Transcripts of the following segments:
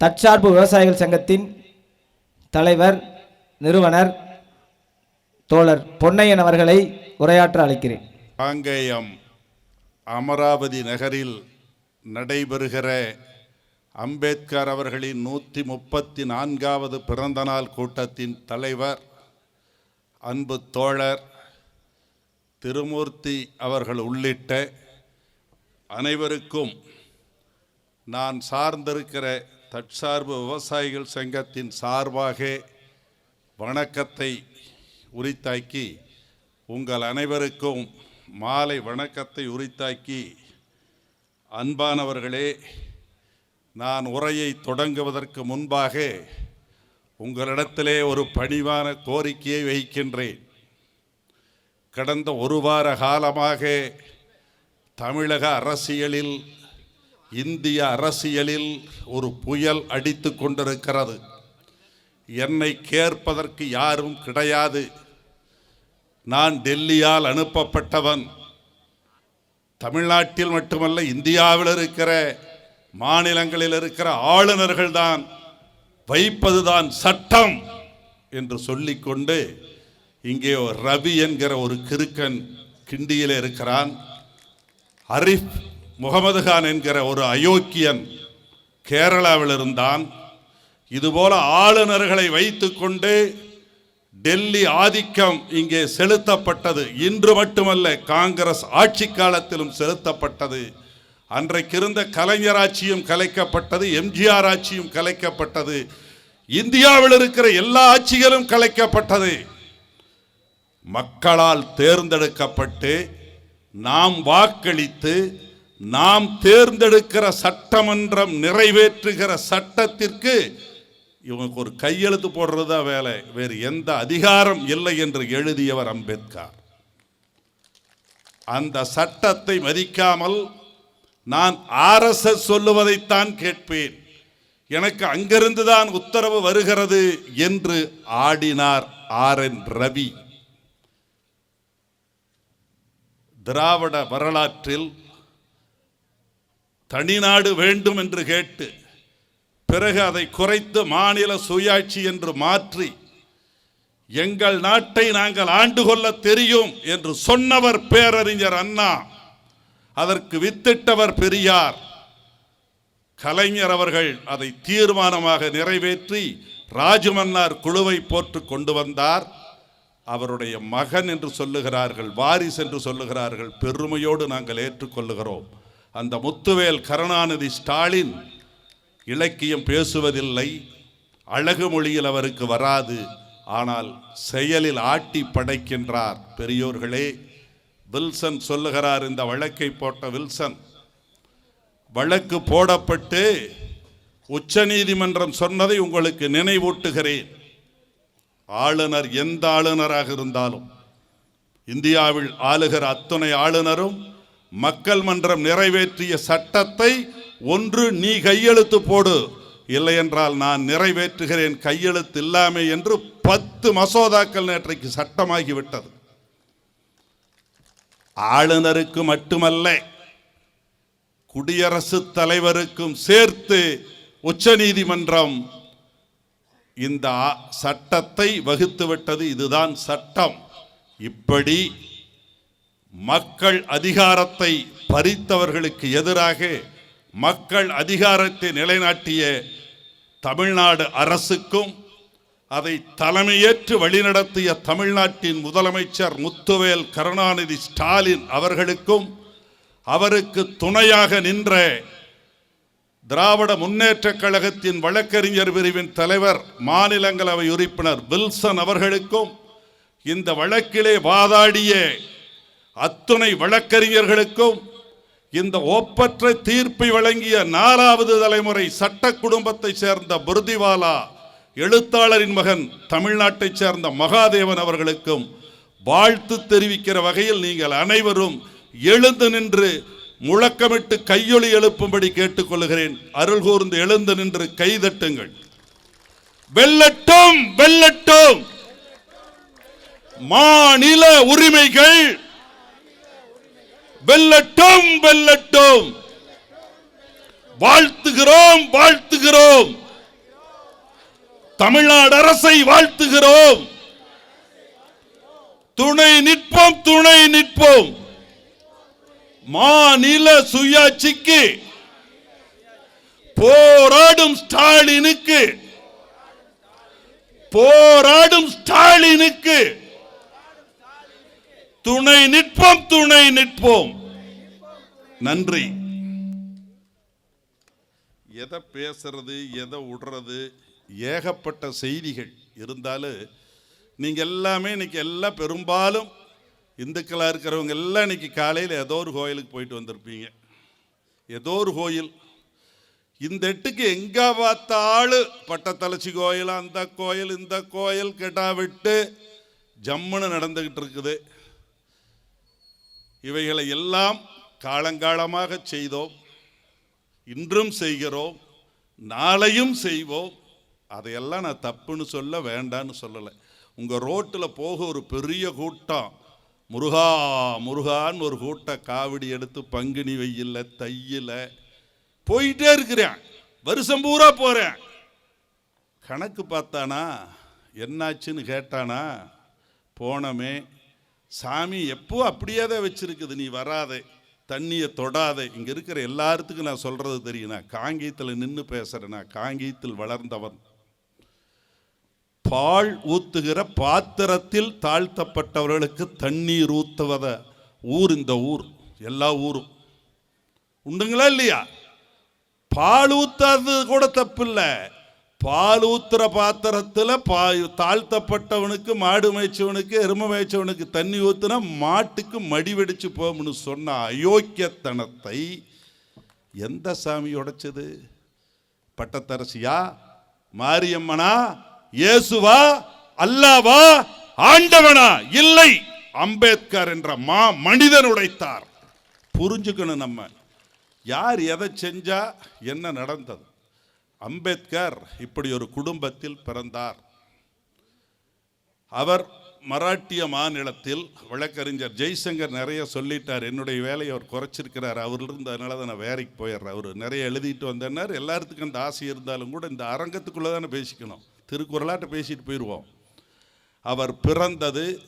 தற்சார்பு விவசாயிகள் சங்கத்தின் தலைவர் நிறுவனர் தோழர் பொன்னையன் அவர்களை உரையாற்ற அழைக்கிறேன். காங்கேயம் அமராவதி நகரில் நடைபெறுகிற அம்பேத்கர் அவர்களின் நூற்றி முப்பத்தி நான்காவது பிறந்தநாள் கூட்டத்தின் தலைவர் அன்பு தோழர் திருமூர்த்தி அவர்கள் உள்ளிட்ட அனைவருக்கும் நான் சார்ந்திருக்கிற தற்சார்பு விவசாயிகள் சங்கத்தின் சார்பாக வணக்கத்தை உரித்தாக்கி உங்கள் அனைவருக்கும் மாலை வணக்கத்தை உரித்தாக்கி அன்பானவர்களே நான் உரையை தொடங்குவதற்கு முன்பாக உங்களிடத்திலே ஒரு பணிவான கோரிக்கையை வைக்கின்றேன். கடந்த ஒரு வார காலமாக தமிழக அரசியலில் இந்திய அரசியலில் ஒரு புயல் அடித்து கொண்டிருக்கிறது. என்னை கேட்பதற்கு யாரும் கிடையாது. நான் டெல்லியால் அனுப்பப்பட்டவன். தமிழ்நாட்டில் மட்டுமல்ல இந்தியாவில் இருக்கிற மாநிலங்களில் இருக்கிற ஆளுநர்கள் தான் வைப்பதுதான் சட்டம் என்று சொல்லிக்கொண்டு இங்கே ரவி என்கிற ஒரு கிறுக்கன் கிண்டியில் இருக்கிறான். அரிஃப் முகமது கான் என்கிற ஒரு அயோக்கியன் கேரளாவில் இருந்தான் இதுபோல ஆளுநர்களை வைத்துக்கொண்டு டெல்லி ஆதிக்கம் இங்கே செலுத்தப்பட்டது. இன்று மட்டுமல்ல காங்கிரஸ் ஆட்சி காலத்திலும் செலுத்தப்பட்டது. அன்றைக்கிருந்த கலைஞர் ஆட்சியும் கலைக்கப்பட்டது எம்ஜிஆர் ஆட்சியும் கலைக்கப்பட்டது. இந்தியாவில் இருக்கிற எல்லா ஆட்சிகளும் கலைக்கப்பட்டது. மக்களால் தேர்ந்தெடுக்கப்பட்டு நாம் வாக்களித்து நாம் தேர்ந்தெடுக்கிற சட்டமன்றம் நிறைவேற்றுகிற சட்டத்திற்கு இவனுக்கு ஒரு கையெழுத்து போடுறது தான் வேலை. வேறு எந்த அதிகாரம் இல்லை என்று எழுதியவர் அம்பேத்கர். அந்த சட்டத்தை மதிக்காமல் நான் ஆர்எஸ்எஸ் சொல்லுவதைத்தான் கேட்பேன். எனக்கு அங்கிருந்து தான் உத்தரவு வருகிறது என்று ஆடினார் ஆர் என் ரவி. திராவிட வரலாற்றில் தனிநாடு வேண்டும் என்று கேட்டு பிறகு அதை குறைத்து மாநில சுயாட்சி என்று மாற்றி எங்கள் நாட்டை நாங்கள் ஆண்டு கொள்ள தெரியும் என்று சொன்னவர் பேரறிஞர் அண்ணா அதற்கு வித்திட்டவர் பெரியார். கலைஞர் அவர்கள் அதை தீர்மானமாக நிறைவேற்றி ராஜமன்னார் குழுவை போற்று கொண்டு வந்தார். அவருடைய மகன் என்று சொல்லுகிறார்கள் வாரிஸ் என்று சொல்லுகிறார்கள் பெருமையோடு நாங்கள் ஏற்றுக்கொள்ளுகிறோம். அந்த முத்துவேல் கருணாநிதி ஸ்டாலின் இலக்கியம் பேசுவதில்லை அழகு மொழியில் அவருக்கு வராது ஆனால் செயலில் ஆட்டி படைக்கின்றார். பெரியோர்களே வில்சன் சொல்லுகிறார் இந்த வழக்கை போட்ட வில்சன் வழக்கு போடப்பட்டு உச்சநீதிமன்றம் சொன்னதை உங்களுக்கு நினைவூட்டுகிறேன். ஆளுநர் எந்த ஆளுநராக இருந்தாலும் இந்தியாவில் ஆளுகிற அத்துணை ஆளுநரும் மக்கள் மன்றம் நிறைவேற்றிய சட்டத்தை ஒன்று நீ கையெழுத்து போடு. இல்லை என்றால் நான் நிறைவேற்றுகிறேன் கையெழுத்து இல்லாமே என்று பத்து மசோதாக்கள் நேற்றைக்கு சட்டமாகிவிட்டது. ஆளுநருக்கு மட்டுமல்ல குடியரசுத் தலைவருக்கும் சேர்த்து உச்சநீதிமன்றம் இந்த சட்டத்தை வகுத்துவிட்டது. இதுதான் சட்டம். இப்படி மக்கள் அதிகாரத்தை பறித்தவர்களுக்கு எதிராக மக்கள் அதிகாரத்தை நிலைநாட்டிய தமிழ்நாடு அரசுக்கும் அதை தலைமையேற்று வழிநடத்திய தமிழ்நாட்டின் முதலமைச்சர் முத்துவேல் கருணாநிதி ஸ்டாலின் அவர்களுக்கும் அவருக்கு துணையாக நின்ற திராவிட முன்னேற்றக் கழகத்தின் வழக்கறிஞர் பிரிவின் தலைவர் மாநிலங்களவை உறுப்பினர் வில்சன் அவர்களுக்கும் இந்த வழக்கிலே வாதாடிய அத்துணை வழக்கறிஞர்களுக்கும் இந்த ஒப்பற்ற தீர்ப்பை வழங்கிய நாலாவது தலைமுறை சட்ட குடும்பத்தை சேர்ந்த புருதிவாலா எழுத்தாளரின் மகன் தமிழ்நாட்டைச் சேர்ந்த மகாதேவன் அவர்களுக்கும் வாழ்த்து தெரிவிக்கிற வகையில் நீங்கள் அனைவரும் எழுந்து நின்று முழக்கமிட்டு கையொலி எழுப்பும்படி கேட்டுக்கொள்கிறேன். அருள் கூர்ந்து எழுந்து நின்று கைதட்டுங்கள் வெல்லட்டும் வெல்லட்டும். மாநில உரிமைகள் வெல்லட்டும் வெல்லட்டும். வாழ்த்துகிறோம் வாழ்த்துகிறோம். தமிழ்நாடு அரசை வாழ்த்துகிறோம். துணை நிற்போம் துணை நிற்போம். மாநில சுயாட்சிக்கு போராடும் ஸ்டாலினுக்கு போராடும் ஸ்டாலினுக்கு துணை நிற்போம் துணை நிற்போம். நன்றி. எதை பேசுறது எதை விடுறது ஏகப்பட்ட செய்திகள் இருந்தாலும் நீங்கள் எல்லாமே இன்னைக்கு எல்லாம் பெரும்பாலும் இந்துக்களாக இருக்கிறவங்க எல்லாம் இன்னைக்கு காலையில் ஏதோ ஒரு கோயிலுக்கு போயிட்டு வந்திருப்பீங்க. ஏதோ ஒரு கோயில். இந்த எட்டுக்கு எங்கே பார்த்தாலும் பட்டத்தலச்சி கோயில் அந்த கோயில் இந்த கோயில் கெட்டா விட்டு ஜம்முன்னு நடந்துக்கிட்டு இருக்குது. இவைகளை எல்லாம் காலங்காலமாக செய்தோம். இன்றும் செய்கிறோம். நாளையும் செய்வோம். அதையெல்லாம் நான் தப்புன்னு சொல்ல வேண்டான்னு சொல்லலை. உங்கள் ரோட்டில் போக ஒரு பெரிய கூட்டம். முருகா முருகான்னு ஒரு கூட்ட காவடி எடுத்து பங்குனி வெயில்ல தையில போயிட்டே இருக்கிறேன். வருஷம் பூரா போகிறேன் கணக்கு பார்த்தானா? என்னாச்சுன்னு கேட்டானா? போனமே சாமி எப்போ அப்படியே தான் வச்சுருக்குது நீ வராதே தண்ணியை தொடாதே. இங்கே இருக்கிற எல்லாத்துக்கும் நான் சொல்கிறது தெரியும் நான் காங்கேயத்தில் நின்று பேசுகிறேன் நான் காங்கேயத்தில் வளர்ந்தவன். பால் ஊத்துகிற பாத்திரத்தில் தாழ்த்தப்பட்டவர்களுக்கு தண்ணீர் ஊத்துவத. ஊர் இந்த ஊர் எல்லா ஊரும். உண்டுங்களா இல்லையா? பால் ஊத்தாதது கூட தப்பில்லை. இல்லை ஊத்துற பாத்திரத்தில் பா தாழ்த்தப்பட்டவனுக்கு மாடு மேய்ச்சவனுக்கு எருமை மேய்ச்சவனுக்கு தண்ணி ஊற்றுனா மாட்டுக்கு மடி வெடிச்சு போகும்னு சொன்ன அயோக்கியத்தனத்தை எந்த சாமி உடைச்சது? பட்டத்தரசியா? மாரியம்மனா? இயேசுவா? அல்லாவா? ஆண்டவனா? இல்லை. அம்பேத்கர் என்ற மா மனிதன் உடைத்தார். புரிஞ்சுக்கணும் நம்ம. யார் எதை செஞ்சா என்ன நடந்தது? அம்பேத்கர் இப்படி ஒரு குடும்பத்தில் பிறந்தார். அவர் மராட்டிய மாநிலத்தில் வழக்கறிஞர் ஜெய்சங்கர் நிறைய சொல்லிட்டார். என்னுடைய வேலையை அவர் குறைச்சிருக்கிறார். அவர் இருந்ததுனால தான் நான் வேலைக்கு போயிடுறேன். அவர் நிறைய எழுதிட்டு வந்தேன்னார். எல்லாத்துக்கும் அந்த ஆசை இருந்தாலும் கூட இந்த அரங்கத்துக்குள்ளே தானே பேசிக்கணும். திருக்குறளாட்ட பேசிட்டு போயிடுவோம் அவர் பிறந்தது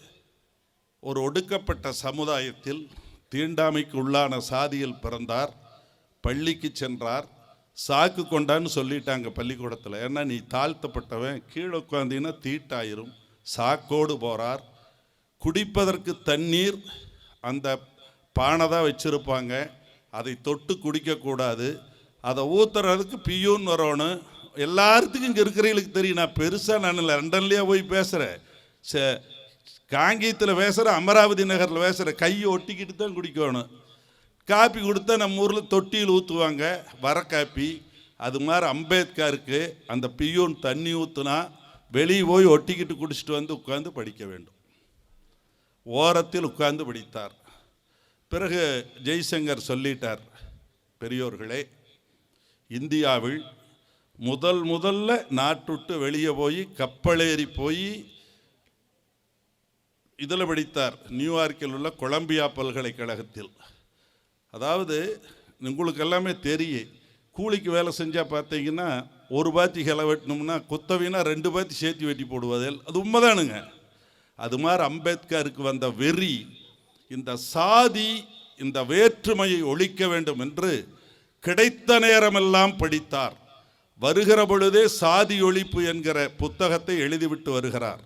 ஒரு ஒடுக்கப்பட்ட சமுதாயத்தில் தீண்டாமைக்கு உள்ளான சாதியில் பிறந்தார். பள்ளிக்கு சென்றார். சாக்கு கொண்டான்னு சொல்லிட்டாங்க பள்ளிக்கூடத்தில். ஏன்னா நீ தாழ்த்தப்பட்டவன் கீழே உட்காந்தீங்கன்னா தீட்டாயிரும். சாக்கோடு போகிறார் குடிப்பதற்கு தண்ணீர் அந்த பானை தான் வச்சுருப்பாங்க. அதை தொட்டு குடிக்கக்கூடாது அதை ஊத்துறதுக்கு பியூன் வரணும். எல்லாத்துக்கும் இங்கே இருக்கிறவங்களுக்கு தெரியும். நான் பெருசாக நான் லண்டன்லேயே போய் பேசுகிறேன் சே காங்கேயத்தில் பேசுகிறேன் அமராவதி நகரில் பேசுகிறேன் கையை ஒட்டிக்கிட்டு தான் குடிக்கணும். காப்பி கொடுத்தா நம்ம ஊரில் தொட்டியில் ஊற்றுவாங்க வர காப்பி. அது மாதிரி அம்பேத்கருக்கு அந்த பியூன் தண்ணி ஊற்றுனா வெளியே போய் ஒட்டிக்கிட்டு குடிச்சிட்டு வந்து உட்காந்து படிக்க வேண்டும். ஓரத்தில் உட்கார்ந்து படித்தார். பிறகு ஜெய்சங்கர் சொல்லிட்டார் பெரியோர்களே இந்தியாவில் முதல் முதல்ல நாட்டுட்டு வெளியே போய் கப்பலேறி போய் இதில் படித்தார். நியூயார்க்கில் உள்ள கொலம்பியா பல்கலைக்கழகத்தில். அதாவது உங்களுக்கு எல்லாமே தெரியும் கூலிக்கு வேலை செஞ்சால் பார்த்தீங்கன்னா ஒரு பாத்தி கிளை வெட்டினோம்னா குத்தவினா ரெண்டு பாத்தி சேர்த்து வெட்டி போடுவது அது உண்மைதானுங்க. அது மாதிரி அம்பேத்கருக்கு வந்த வெறி இந்த சாதி இந்த வேற்றுமையை ஒழிக்க வேண்டும் என்று கிடைத்த நேரமெல்லாம் படித்தார். வருகிற பொழுதே சாதி ஒழிப்பு என்கிற புத்தகத்தை எழுதிவிட்டு வருகிறார்.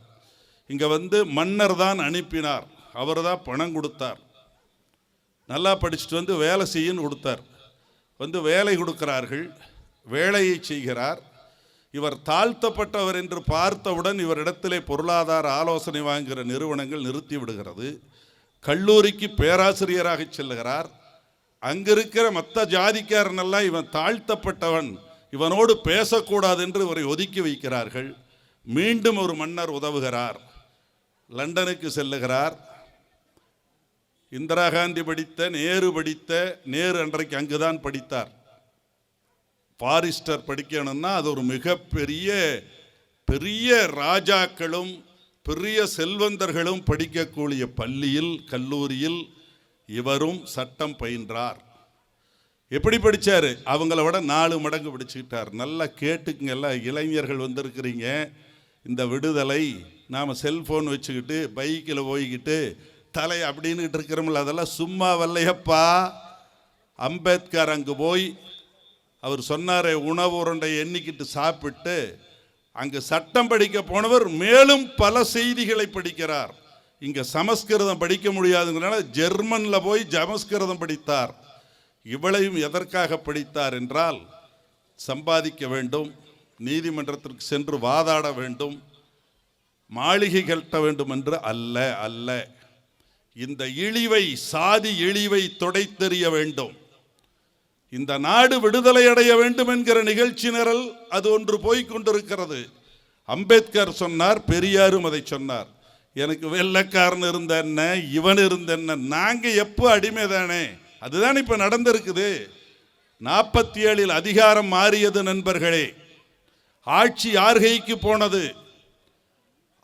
இங்கே வந்து மன்னர் தான் அனுப்பினார். அவர் தான் பணம் கொடுத்தார். நல்லா படிச்சுட்டு வந்து வேலை செய்யுன்னு கொடுத்தார். வந்து வேலை கொடுக்கிறார்கள். வேலையை செய்கிறார். இவர் தாழ்த்தப்பட்டவர் என்று பார்த்தவுடன் இவரிடத்திலே பொருளாதார ஆலோசனை வாங்குகிற நிறுவனங்கள் நிறுத்தி விடுகிறது. கல்லூரிக்கு பேராசிரியராக செல்லுகிறார். அங்கிருக்கிற மற்ற ஜாதிக்காரனெல்லாம் இவன் தாழ்த்தப்பட்டவன். இவனோடு பேசக்கூடாது என்று இவரை ஒதுக்கி வைக்கிறார்கள். மீண்டும் ஒரு மன்னர் உதவுகிறார். லண்டனுக்கு செல்லுகிறார். இந்திரா காந்தி படித்த நேரு படித்த நேரு அன்றைக்கு அங்குதான் படித்தார். பாரிஸ்டர் படிக்கணும்னா அது ஒரு மிகப்பெரிய பெரிய ராஜாக்களும் பெரிய செல்வந்தர்களும் படிக்கக்கூடிய பள்ளியில் கல்லூரியில் இவரும் சட்டம் பயின்றார். எப்படி படித்தார் அவங்கள விட நாலு மடங்கு படிச்சுக்கிட்டார். நல்லா கேட்டுக்குங்க எல்லாம் இளைஞர்கள் வந்திருக்கிறீங்க. இந்த விடுதலை நாம் செல்ஃபோன் வச்சுக்கிட்டு பைக்கில் போய்கிட்டு தலை அப்படின்னுட்டு இருக்கிறோம்ல அதெல்லாம் சும்மா வரலையப்பா. அம்பேத்கர் அங்கு போய் அவர் சொன்னாரே உணவு உருண்டை எண்ணிக்கிட்டு சாப்பிட்டு அங்கு சட்டம் படிக்க போனவர் மேலும் பல செய்திகளை படிக்கிறார். இங்கே சமஸ்கிருதம் படிக்க முடியாதுங்கிறனால ஜெர்மனில் போய் சமஸ்கிருதம் படித்தார். இவளையும் எதற்காக படித்தார் என்றால் சம்பாதிக்க வேண்டும் நீதிமன்றத்திற்கு சென்று வாதாட வேண்டும் மாளிகை கட்ட வேண்டும் என்று அல்ல அல்ல இந்த இழிவை சாதி இழிவை தொடைத்தெறிய வேண்டும். இந்த நாடு விடுதலை அடைய வேண்டும் என்கிற நிகழ்ச்சி நிரல் அது ஒன்று போய்கொண்டிருக்கிறது அம்பேத்கர் சொன்னார் பெரியாரும் அதை சொன்னார். எனக்கு வெள்ளக்காரன் இருந்த என்ன இவன் இருந்த என்ன நாங்கள் எப்போ அடிமை தானே அதுதான் இப்போ நடந்திருக்குது. நாற்பத்தி ஏழில் அதிகாரம் மாறியது நண்பர்களே. ஆட்சி யார் கைக்கு போனது?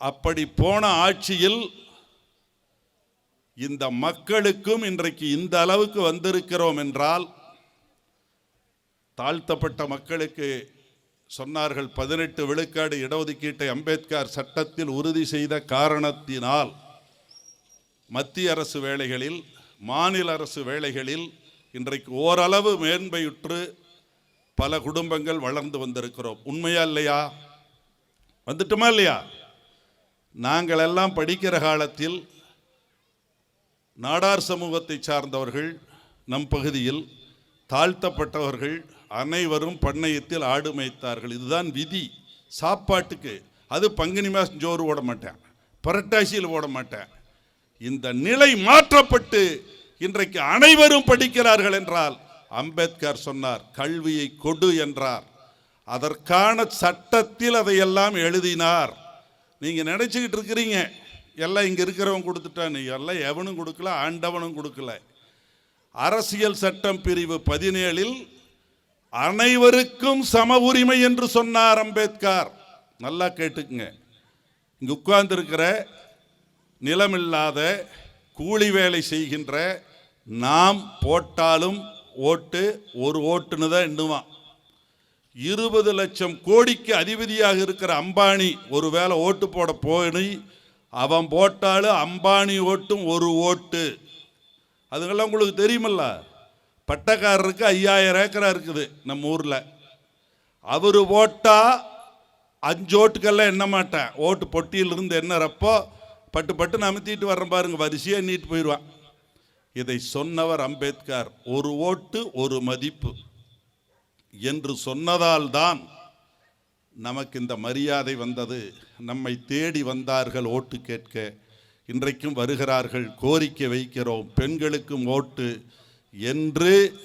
அப்படி போன ஆட்சியில் இந்த மக்களுக்கும் இன்றைக்கு இந்த அளவுக்கு வந்திருக்கிறோம் என்றால் தாழ்த்தப்பட்ட மக்களுக்கு சொன்னார்கள் பதினெட்டு விழுக்காடு இடஒதுக்கீட்டை அம்பேத்கர் சட்டத்தில் உறுதி செய்த காரணத்தினால் மத்திய அரசு வேலைகளில் மாநில அரசு வேலைகளில் இன்றைக்கு ஓரளவு மேன்மையுற்று பல குடும்பங்கள் வளர்ந்து வந்திருக்கிறோம். உண்மையா இல்லையா? வந்துட்டுமா இல்லையா? நாங்கள் எல்லாம் படிக்கிற காலத்தில் நாடார் சமூகத்தை சார்ந்தவர்கள் நம் பகுதியில் தாழ்த்தப்பட்டவர்கள் அனைவரும் பண்ணையத்தில் ஆடு மேய்த்தார்கள். இதுதான் விதி. சாப்பாட்டுக்கு அது பங்குனி மாதம் ஜோறு ஓட மாட்டேன். புரட்டாசியில் ஓட மாட்டேன். இந்த நிலை மாற்றப்பட்டு இன்றைக்கு அனைவரும் படிக்கிறார்கள் என்றால் அம்பேத்கர் சொன்னார் கல்வியை கொடு என்றார். அதற்கான சட்டத்தில் அதையெல்லாம் எழுதினார். நீங்கள் நினச்சிக்கிட்டு இருக்கிறீங்க. எல்லாம் இங்கே இருக்கிறவன் கொடுத்துட்டான் எல்லாம் எவனும் கொடுக்கல ஆண்டவனும் கொடுக்கல. அரசியல் சட்டம் பிரிவு பதினேழில் அனைவருக்கும் சம உரிமை என்று சொன்னார் அம்பேத்கர். நல்லா கேட்டுக்குங்க. இங்கே உட்கார்ந்துருக்கிற நிலமில்லாத கூலி வேலை செய்கின்ற நாம் போட்டாலும் ஓட்டு ஒரு ஓட்டுன்னு தான் எண்ணுவான். இருபது லட்சம் கோடிக்கு அதிபதியாக இருக்கிற அம்பானி ஒருவேளை ஓட்டு போட போய் அவன் போட்டாலும் அம்பானி ஓட்டும் ஒரு ஓட்டு. அதுக்கெல்லாம் உங்களுக்கு தெரியுமல்ல? பட்டக்காரருக்கு ஐயாயிரம் ஏக்கரா இருக்குது நம்ம ஊரில். அவர் ஓட்டா அஞ்சு ஓட்டுக்கெல்லாம் எண்ண மாட்டேன். ஓட்டு பொட்டியிலிருந்து எண்ணறப்போ பட்டு பட்டு நமுத்திட்டு வர்றேன் பாருங்க வரிசையாக எண்ணிட்டு போயிடுவான். இதை சொன்னவர் அம்பேத்கர். ஒரு ஓட்டு ஒரு மதிப்பு. என்று சொன்னதால் தான் நமக்கு இந்த மரியாதை வந்தது. நம்மை தேடி வந்தார்கள் ஓட்டு கேட்க. இன்றைக்கும் வருகிறார்கள் கோரிக்கை வைக்கிறோம். பெண்களுக்கும் ஓட்டு என்று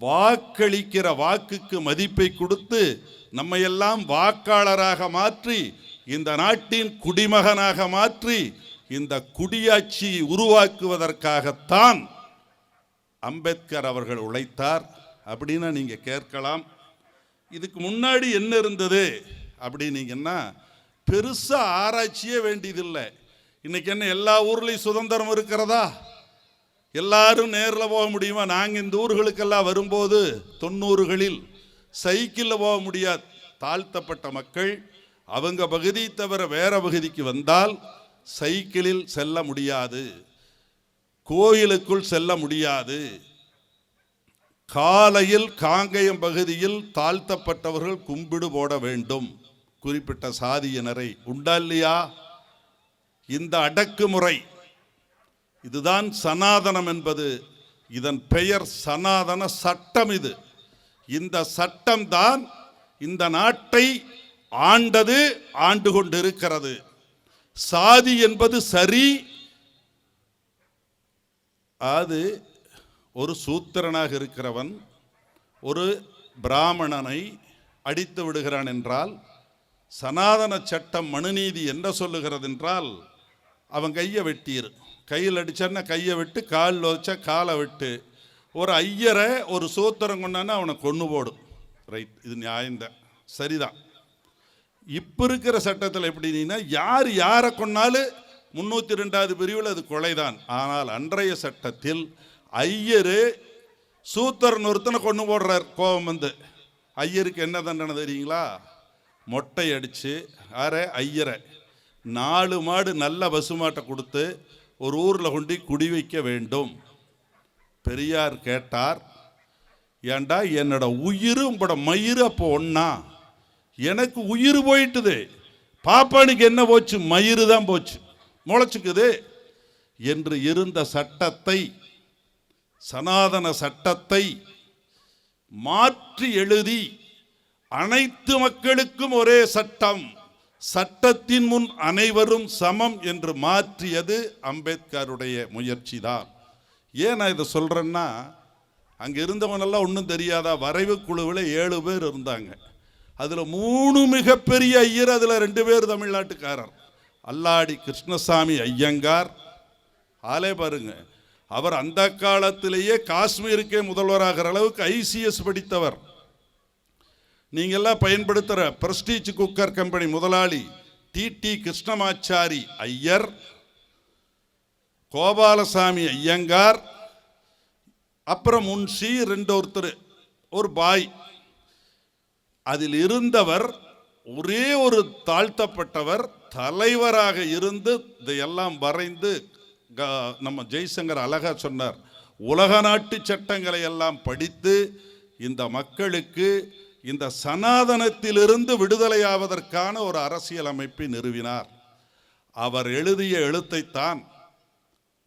வாக்களிக்கிற வாக்குக்கு மதிப்பை கொடுத்து நம்மையெல்லாம் வாக்காளராக மாற்றி இந்த நாட்டின் குடிமகனாக மாற்றி இந்த குடியாட்சியை உருவாக்குவதற்காகத்தான் அம்பேத்கர் அவர்கள் உழைத்தார். அப்படின்னு நீங்கள் கேட்கலாம். இதுக்கு முன்னாடி என்ன இருந்தது? அப்படின்னீங்கன்னா பெருசாக ஆராய்ச்சியே வேண்டியதில்லை. இன்றைக்கி என்ன எல்லா ஊர்லேயும் சுதந்திரம் இருக்கிறதா? எல்லாரும் நேரில் போக முடியுமா? நாங்கள் இந்த ஊர்களுக்கெல்லாம் வரும்போது தொண்ணூறுகளில் சைக்கிளில் போக முடியாது. தாழ்த்தப்பட்ட மக்கள் அவங்க பகுதி தவிர வேற பகுதிக்கு வந்தால் சைக்கிளில் செல்ல முடியாது. கோயிலுக்குள் செல்ல முடியாது. காலையில் காங்கயம் பகுதியில் தாழ்த்தப்பட்டவர்கள் கும்பிடு போட வேண்டும். குறிப்பிட்ட சாதியினரை உண்டா இல்லையா? இந்த அடக்குமுறை. இதுதான் சனாதனம் என்பது. இதன் பெயர் சனாதன சட்டம் இது. இந்த சட்டம்தான் இந்த நாட்டை ஆண்டது ஆண்டு கொண்டிருக்கிறது. சாதி என்பது சரி. அது ஒரு சூத்திரனாக இருக்கிறவன் ஒரு பிராமணனை அடித்து விடுகிறான் என்றால் சனாதன சட்டம் மனுநீதி என்ன சொல்லுகிறது என்றால் அவன் கையை வெட்டிரு. கையில் அடிச்சான்னா கையை விட்டு காலில் வச்சா காலை விட்டு. ஒரு ஐயரை ஒரு சூத்திரம் கொண்டான்னா அவனை கொன்று போடும். ரைட் இது நியாயம்தான். சரிதான். இப்போ இருக்கிற சட்டத்தில் எப்படின்னா யார் யாரை கொன்னாலும் முன்னூற்றி ரெண்டாவது பிரிவில் அது கொலைதான். ஆனால் அன்றைய சட்டத்தில் ஐயர் சூத்தர்னு ஒருத்தனை கொண்டு போடுறார் கோபம் வந்து. ஐயருக்கு என்ன தண்டனை தெரியுங்களா? மொட்டை அடித்து யார ஐயரை. நாலு மாடு நல்ல பசுமாட்டை கொடுத்து ஒரு ஊரில் கொண்டு குடி வைக்க வேண்டும். பெரியார் கேட்டார் ஏண்டா என்னோட உயிர் உங்களோட மயிறு அப்போ ஒன்றா எனக்கு உயிர் போயிட்டுது. பாப்பானுக்கு என்ன போச்சு? மயிறு தான் போச்சு. முளைச்சிக்குது. என்று இருந்த சட்டத்தை சனாதன சட்டத்தை மாற்றி எழுதி அனைத்து மக்களுக்கும் ஒரே சட்டம் சட்டத்தின் முன் அனைவரும் சமம் என்று மாற்றியது அம்பேத்கருடைய முயற்சி தான் ஏன் நான் இதை சொல்கிறேன்னா அங்கே இருந்தவனெல்லாம் ஒன்றும் தெரியாதா? வரைவு குழுவில் ஏழு பேர் இருந்தாங்க. அதில் மூணு மிகப்பெரிய ஐயர் அதில் ரெண்டு பேர் தமிழ்நாட்டுக்காரர். அல்லாடி கிருஷ்ணசாமி ஐயங்கார். ஆலே பாருங்கள் அவர் அந்த காலத்திலேயே காஷ்மீருக்கே முதல்வராகிற அளவுக்கு ஐசிஎஸ் படித்தவர். நீங்கள்லாம் பயன்படுத்துகிற பிரஸ்டீஜ் குக்கர் கம்பெனி முதலாளி டிடி கிருஷ்ணமாச்சாரி ஐயர் கோபாலசாமி ஐயங்கார் அப்புறம் முன்ஷி ரெண்டு ஒருத்தர் ஒரு பாய். அதில் இருந்தவர் ஒரே ஒரு தாழ்த்தப்பட்டவர் தலைவராக இருந்து இதையெல்லாம் வரைந்து நம்ம ஜெய்சங்கர் அழகா சொன்னார் உலக நாட்டு சட்டங்களை எல்லாம் படித்து இந்த மக்களுக்கு இந்த சனாதனத்திலிருந்து விடுதலையாவதற்கான ஒரு அரசியல் அமைப்பை நிறுவினார். அவர் எழுதிய எழுத்தைத்தான்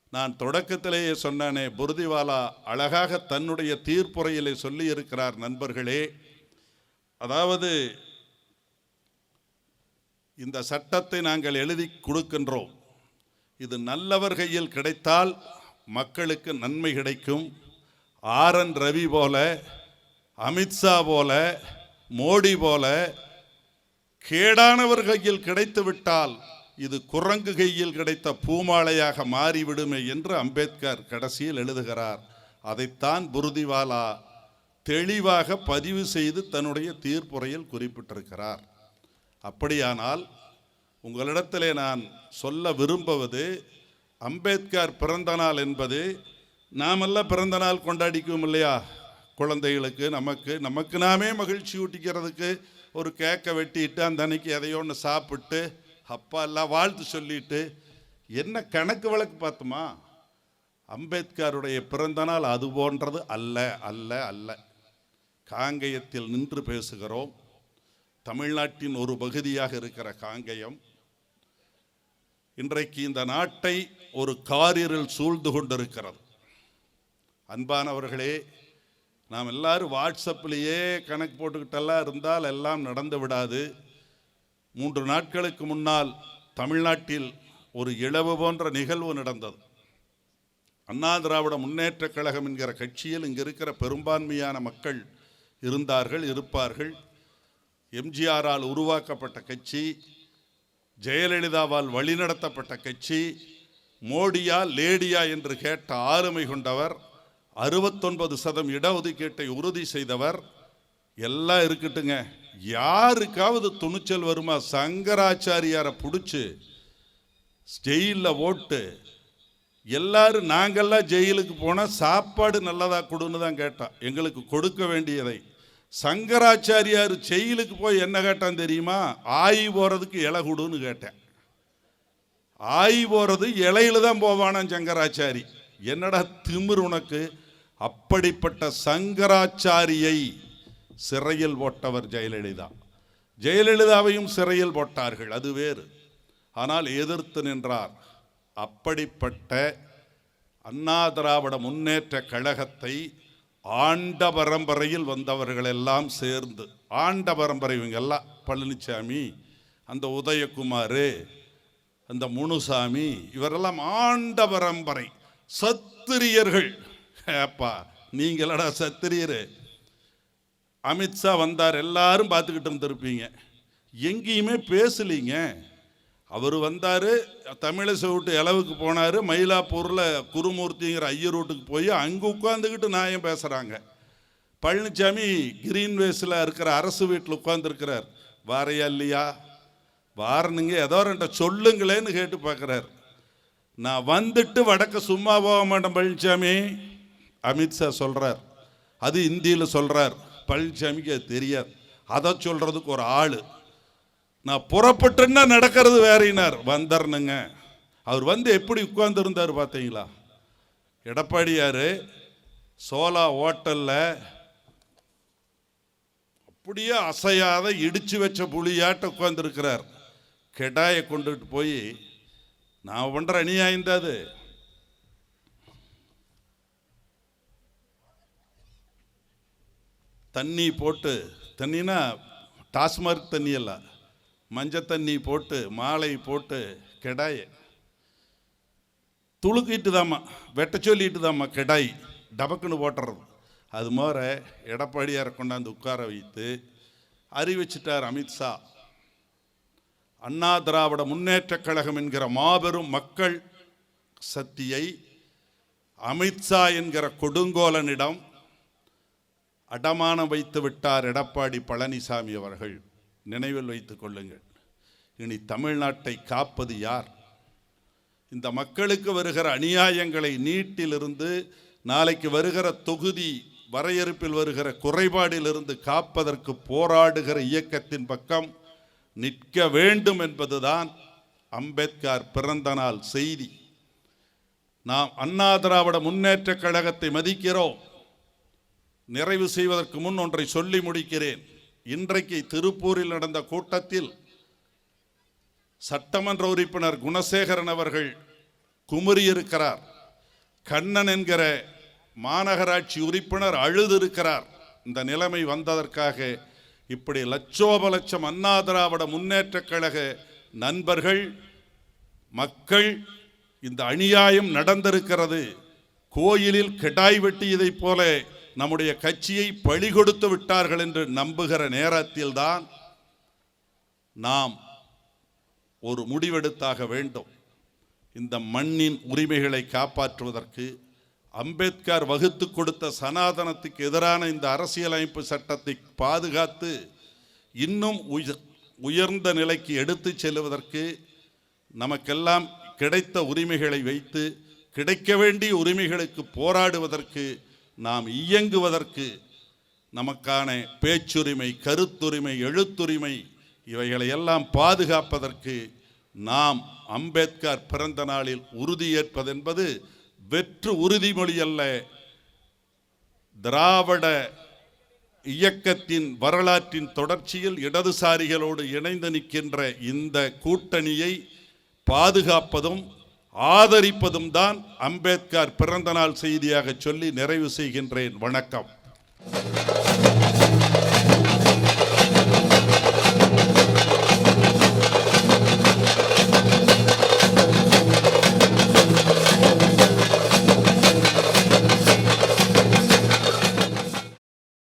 நான் தொடக்கத்திலேயே சொன்னானே புருதிவாலா அழகாக தன்னுடைய தீர்ப்புரையிலே சொல்லி இருக்கிறார் நண்பர்களே. அதாவது இந்த சட்டத்தை நாங்கள் எழுதி கொடுக்கின்றோம். இது நல்லவர் கையில் கிடைத்தால் மக்களுக்கு நன்மை கிடைக்கும். ஆர் என் ரவி போல அமித்ஷா போல மோடி போல கேடானவர் கையில் கிடைத்துவிட்டால் இது குரங்கு கையில் கிடைத்த பூமாலையாக மாறிவிடுமே என்று அம்பேத்கர் கடைசியில் எழுதுகிறார். அதைத்தான் புருதிவாலா தெளிவாக பதிவு செய்து தன்னுடைய தீர்ப்புரையில் குறிப்பிட்டிருக்கிறார். அப்படியானால் உங்களிடத்திலே நான் சொல்ல விரும்புவது அம்பேத்கர் பிறந்த நாள் என்பது நாமெல்லாம் பிறந்த நாள் கொண்டாடிக்குவோம் இல்லையா? குழந்தைகளுக்கு நமக்கு நமக்கு நாமே மகிழ்ச்சி ஊட்டிக்கிறதுக்கு ஒரு கேக்கை வெட்டிட்டு அந்த அன்னைக்கு எதையோ ஒன்று சாப்பிட்டு அப்பா எல்லாம் வாழ்த்து சொல்லிட்டு என்ன கணக்கு வழக்கு பார்த்தோமா? அம்பேத்கருடைய பிறந்த நாள் அது போன்றது அல்ல அல்ல அல்ல. காங்கயத்தில் நின்று பேசுகிறோம். தமிழ்நாட்டின் ஒரு பகுதியாக இருக்கிற காங்கயம் இன்றைக்கு இந்த நாட்டை ஒரு காரியரில் சூழ்ந்து கொண்டிருக்கிறது. அன்பானவர்களே நாம் எல்லாரும் வாட்ஸ்அப்லேயே கணக்கு போட்டுக்கிட்டெல்லாம் இருந்தால் எல்லாம் நடந்து விடாது. மூன்று நாட்களுக்கு முன்னால் தமிழ்நாட்டில் ஒரு இழவு போன்ற நிகழ்வு நடந்தது. அண்ணா திராவிட முன்னேற்ற கழகம் என்கிற கட்சியில் இங்கே இருக்கிற பெரும்பான்மையான மக்கள் இருந்தார்கள் இருப்பார்கள். எம்ஜிஆரால் உருவாக்கப்பட்ட கட்சி ஜெயலலிதாவால் வழிநடத்தப்பட்ட கட்சி மோடியா லேடியா என்று கேட்ட ஆளுமை கொண்டவர் அறுபத்தொன்பது சதம் இடஒதுக்கீட்டை உறுதி செய்தவர் எல்லாம் இருக்கட்டுங்க. யாருக்காவது துணிச்சல் வருமா? சங்கராச்சாரியாரை பிடிச்சி ஜெயிலில் ஓட்டு. எல்லாரும் நாங்கள்லாம் ஜெயிலுக்கு போனால் சாப்பாடு நல்லதாக கொடுன்னு தான் கேட்டான் எங்களுக்கு கொடுக்க வேண்டியதை. சங்கராச்சாரியார் செயலுக்கு போய் என்ன கேட்டான் தெரியுமா? ஆய் போகிறதுக்கு இலை கொடுன்னு கேட்டேன். ஆய் போகிறது இலையில தான் போவானான் சங்கராச்சாரி. என்னடா திமிரு உனக்கு? அப்படிப்பட்ட சங்கராச்சாரியை சிறையில் போட்டவர் ஜெயலலிதா. ஜெயலலிதாவையும் சிறையில் போட்டார்கள் அது வேறு. ஆனால் எதிர்த்து நின்றார். அப்படிப்பட்ட அண்ணா திராவிட முன்னேற்ற கழகத்தை ஆண்ட பரம்பரையில் வந்தவர்கள் எல்லாம் சேர்ந்து ஆண்ட பரம்பரை இவங்கெல்லாம் பழனிசாமி அந்த உதயகுமார் அந்த முனுசாமி இவரெல்லாம் ஆண்ட பரம்பரை சத்திரியர்கள். ஏப்பா நீங்களடா சத்திரியர். அமித்ஷா வந்தார் எல்லாரும் பார்த்துக்கிட்டு இருந்திருப்பீங்க. எங்கேயுமே பேசலீங்க. அவர் வந்தார் தமிழிசை விட்டு இளவுக்கு போனார் மயிலாப்பூரில் குருமூர்த்திங்கிற ஐயர் வீட்டுக்கு போய் அங்கே உட்காந்துக்கிட்டு நியாயம் பேசுகிறாங்க பழனிசாமி கிரீன்வேஸில் இருக்கிற அரசு வீட்டில் உட்காந்துருக்கிறார் வாரையா இல்லையா? வாரனுங்க ஏதோ ரெண்ட சொல்லுங்களேன்னு கேட்டு பார்க்குறார். நான் வந்துட்டு வடக்க சும்மா போக மாட்டேன் பழனிசாமி அமித்ஷா சொல்கிறார் அது இந்தியில் சொல்கிறார் பழனிசாமிக்கு அது தெரியாது. அதை சொல்கிறதுக்கு ஒரு ஆள். நான் புறப்பட்டுன்னா நடக்கிறது வேறினார் வந்தர்னுங்க அவர் வந்து எப்படி உட்கார்ந்துருந்தார் பார்த்தீங்களா? எடப்பாடியார் சோலா ஹோட்டலில் அப்படியே அசையாத இடிச்சு வச்ச புளியாட்ட உட்காந்துருக்கிறார் கெடாயை கொண்டுட்டு போய் நான் பண்ணுற அநியாயம் தான் அது. தண்ணி போட்டு தண்ணினா டாஸ்மார்க் தண்ணி மஞ்சள் தண்ணி போட்டு மாலை போட்டு கெடாய். துளுக்கிட்டு தாம்மா வெட்ட சொல்லிட்டு தாம்மா கெடாய். டபக்குன்னு போட்டுறது. அது மாதிரி எடப்பாடியாரை கொண்டாந்து உட்கார வைத்து அறிவிச்சிட்டார் அமித்ஷா அண்ணா திராவிட முன்னேற்றக் கழகம் என்கிற மாபெரும் மக்கள் சக்தியை அமித்ஷா என்கிற கொடுங்கோலனிடம் அடமானம் வைத்து விட்டார் எடப்பாடி பழனிசாமி அவர்கள். நினைவில் வைத்து கொள்ளுங்கள். இனி தமிழ்நாட்டை காப்பது யார்? இந்த மக்களுக்கு வருகிற அநியாயங்களை நீட்டிலிருந்து நாளைக்கு வருகிற தொகுதி வரையறுப்பில் வருகிற குறைபாடிலிருந்து காப்பதற்கு போராடுகிற இயக்கத்தின் பக்கம் நிற்க வேண்டும் என்பதுதான் அம்பேத்கர் பிறந்த நாள் செய்தி. நாம் அண்ணா திராவிட முன்னேற்றக் கழகத்தை மதிக்கிறோம். நிறைவு செய்வதற்கு முன் ஒன்றை சொல்லி முடிக்கிறேன். இன்றைக்கு திருப்பூரில் நடந்த கூட்டத்தில் சட்டமன்ற உறுப்பினர் குணசேகரன் அவர்கள் குமுறியிருக்கிறார். கண்ணன் என்கிற மாநகராட்சி உறுப்பினர் அழுதிருக்கிறார். இந்த நிலைமை வந்ததற்காக இப்படி லட்சோப லட்சம் அண்ணா திராவிட முன்னேற்றக் கழக நண்பர்கள் மக்கள் இந்த அநியாயம் நடந்திருக்கிறது. கோயிலில் கெடாய் வெட்டியதைப் போல நம்முடைய கட்சியை பழி கொடுத்து விட்டார்கள் என்று நம்புகிற நேரத்தில்தான் நாம் ஒரு முடிவெடுத்தாக வேண்டும். இந்த மண்ணின் உரிமைகளை காப்பாற்றுவதற்கு அம்பேத்கர் வகுத்து கொடுத்த சனாதனத்துக்கு எதிரான இந்த அரசியலமைப்பு சட்டத்தை பாதுகாத்து இன்னும் உயர்ந்த நிலைக்கு எடுத்து செல்வதற்கு நமக்கெல்லாம் கிடைத்த உரிமைகளை வைத்து கிடைக்க வேண்டிய உரிமைகளுக்கு போராடுவதற்கு நாம் இயங்குவதற்கு நமக்கான பேச்சுரிமை கருத்துரிமை எழுத்துரிமை இவைகளை எல்லாம் பாதுகாப்பதற்கு நாம் அம்பேத்கர் பிறந்த நாளில் உறுதியேற்பதென்பது வெற்று உறுதிமொழி அல்ல. திராவிட இயக்கத்தின் வரலாற்றின் தொடர்ச்சியில் இடதுசாரிகளோடு இணைந்து நிற்கின்ற இந்த கூட்டணியை பாதுகாப்பதும் ஆதரிப்பதும் தான் அம்பேத்கர் பிறந்தநாள் செய்தியாக சொல்லி நிறைவு செய்கின்றேன். வணக்கம்.